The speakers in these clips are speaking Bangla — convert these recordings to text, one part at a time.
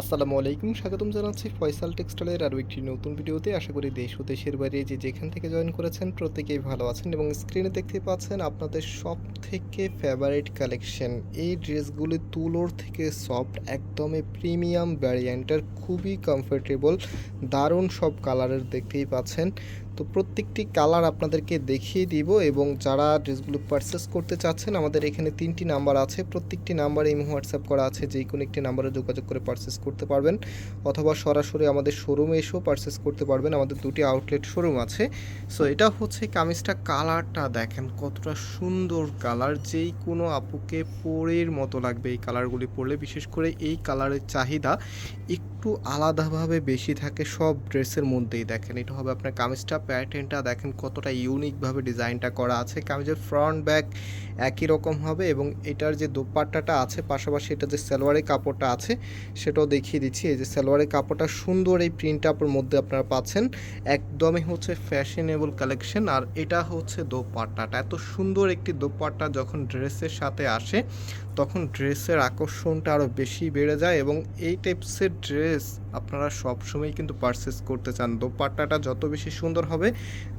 আসসালামু আলাইকুম, স্বাগতম জানাচ্ছি ফয়সাল টেক্সটাইলের আরও একটি নতুন ভিডিওতে। আশা করি দেশ ও দেশের বাইরে যে যেখান থেকে জয়েন করেছেন প্রত্যেকেই ভালো আছেন এবং স্ক্রিনে দেখতে পাচ্ছেন আপনাদের সব থেকে ফেভারিট কালেকশন এই ড্রেসগুলি তুলোর থেকে সফট একদমই প্রিমিয়াম ভ্যারিয়েন্টের খুবই কমফোর্টেবল দারুণ সব কালারের দেখতেই পাচ্ছেন। তো প্রত্যেকটি কালার আপনাদেরকে দেখিয়ে দিব এবং যারা ড্রেসগুলো পারচেস করতে চাচ্ছেন, আমাদের এখানে তিনটি নাম্বার আছে। প্রত্যেকটি নাম্বারে এই হোয়াটসঅ্যাপ করা আছে যে কোনো একটি নাম্বারে যোগাযোগ করে পারচেস করতে পারবেন অথবা সরাসরি আমাদের শোরুমে এসেও পারচেস করতে পারবেন। আমাদের দুটি আউটলেট শোরুম আছে। সো এটা হচ্ছে কামিজটা কালারটা দেখেন, কতটা সুন্দর কালার যেই কোনো আপুকে পরের মতো লাগবে এই কালারগুলি পরলে, বিশেষ করে এই কালারের চাহিদা একটু আলাদাভাবে বেশি থাকে সব ড্রেসের মধ্যেই। দেখেন, এটা হবে আপনার কামিজটা প্যাটার্নটা দেখেন, কতটা ইউনিকভাবে ডিজাইনটা করা আছে। কামিজের ফ্রন্ট ব্যাক একই রকম হবে এবং এটার যে দোপাট্টাটা আছে, পাশাপাশি এটা যে সালোয়ারের কাপড়টা আছে, সেটাও দেখিয়ে দিচ্ছি, এই যে সালোয়ারের কাপড়টা সুন্দর এই প্রিন্টটা আপনার মধ্যে আপনারা পাচ্ছেন। একদমই হচ্ছে ফ্যাশনেবল কালেকশন আর এটা হচ্ছে দোপাট্টাটা। এত সুন্দর একটি দোপাট্টা যখন ড্রেসের সাথে আসে, তখন ড্রেসের আকর্ষণটা আরও বেশি বেড়ে যায় এবং এই টাইপসের ড্রেস আপনারা সবসময় কিন্তু পারচেস করতে চান। দোপাট্টাটা যত বেশি সুন্দর হবে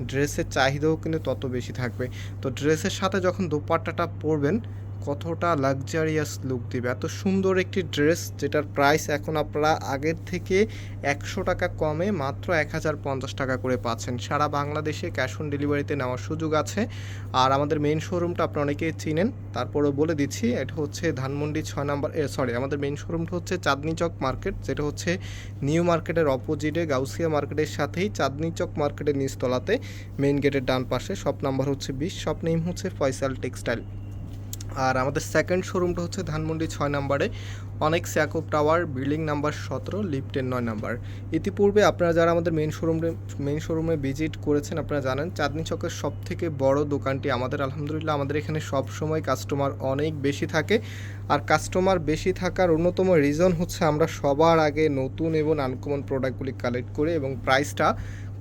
ড্রেসের চাহিদাও কিন্তু তত বেশি থাকবে। তো ড্রেসের সাথে যখন দোপাট্টাটা পরবেন কতটা লাক্সারিয়াস লুক দিবে। এত সুন্দর একটি ড্রেস যেটার প্রাইস এখন আপনারা আগের থেকে একশো টাকা কমে মাত্র এক হাজার পঞ্চাশ টাকা করে পাচ্ছেন। সারা বাংলাদেশে ক্যাশ অন ডেলিভারিতে নেওয়ার সুযোগ আছে। আর আমাদের মেন শোরুমটা আপনারা অনেকেই চিনেন, তারপরেও বলে দিচ্ছি, এটা হচ্ছে ধানমন্ডি ছয় নাম্বার সরি আমাদের মেন শোরুমটা হচ্ছে চাঁদনি চক মার্কেট যেটা হচ্ছে নিউ মার্কেটের অপোজিটে গাউসিয়া মার্কেটের সাথেই চাঁদনি চক মার্কেটের নিচতলাতে মেইন গেটের ডান পাশে শপ নাম্বার হচ্ছে বিশ শপ নেম হচ্ছে ফয়সাল টেক্সটাইল আর আমাদের সেকেন্ড শোরুমটা হচ্ছে ধানমন্ডি ছয় নম্বরে, অনেক স্যাকোপ টাওয়ার বিল্ডিং নাম্বার সতেরো লিফটের নয় নাম্বার ইতিপূর্বে আপনারা যারা আমাদের মেন শোরুমে মেন শোরুমে ভিজিট করেছেন, আপনারা জানেন চাঁদনি চকের সব থেকে বড় দোকানটি আমাদের, আলহামদুলিল্লাহ আমাদের এখানে সব সময় কাস্টমার অনেক বেশি থাকে। আর কাস্টমার বেশি থাকার অন্যতম রিজন হচ্ছে আমরা সবার আগে নতুন এবং আনকমন প্রোডাক্টগুলি কালেক্ট করি এবং প্রাইসটা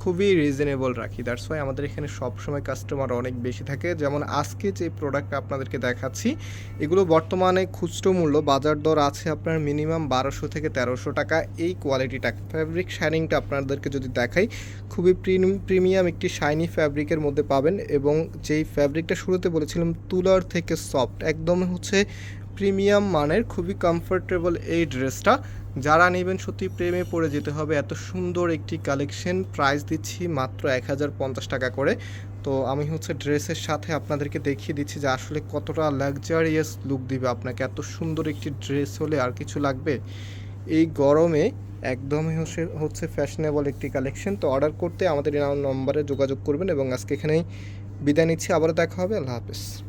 খুবই রিজনেবল রাখি। দ্যাটস ওয়াই আমাদের এখানে সবসময় কাস্টমার অনেক বেশি থাকে। যেমন আজকে যে প্রোডাক্টটা আপনাদেরকে দেখাচ্ছি, এগুলো বর্তমানে খুচরো মূল্য, বাজার দর আছে আপনার মিনিমাম বারোশো থেকে তেরোশো টাকা। এই কোয়ালিটিটা ফ্যাব্রিক শাইনিংটা আপনাদেরকে যদি দেখাই, খুবই প্রিমিয়াম একটি শাইনি ফ্যাব্রিকের মধ্যে পাবেন এবং যেই ফ্যাব্রিকটা শুরুতে বলেছিলাম, তুলার থেকে সফট একদম হচ্ছে প্রিমিয়াম মানের, খুবই কমফোর্টেবল এই ড্রেসটা যারা নেবেন সত্যি প্রেমে পড়ে যেতে হবে। এত সুন্দর একটি কালেকশন প্রাইস দিচ্ছি মাত্র এক হাজার পঞ্চাশ টাকা করে। তো আমি হচ্ছে ড্রেসের সাথে আপনাদেরকে দেখিয়ে দিচ্ছি যে আসলে কতটা লাক্সারিয়াস লুক দিবে আপনাকে। এত সুন্দর একটি ড্রেস হলে আর কিছু লাগবে? এই গরমে একদমই হচ্ছে হচ্ছে ফ্যাশনেবল একটি কালেকশন তো অর্ডার করতে আমাদের নম্বরে যোগাযোগ করবেন এবং আজকে এখানেই বিদায় নিচ্ছি। আবারও দেখা হবে। আল্লাহ হাফেজ।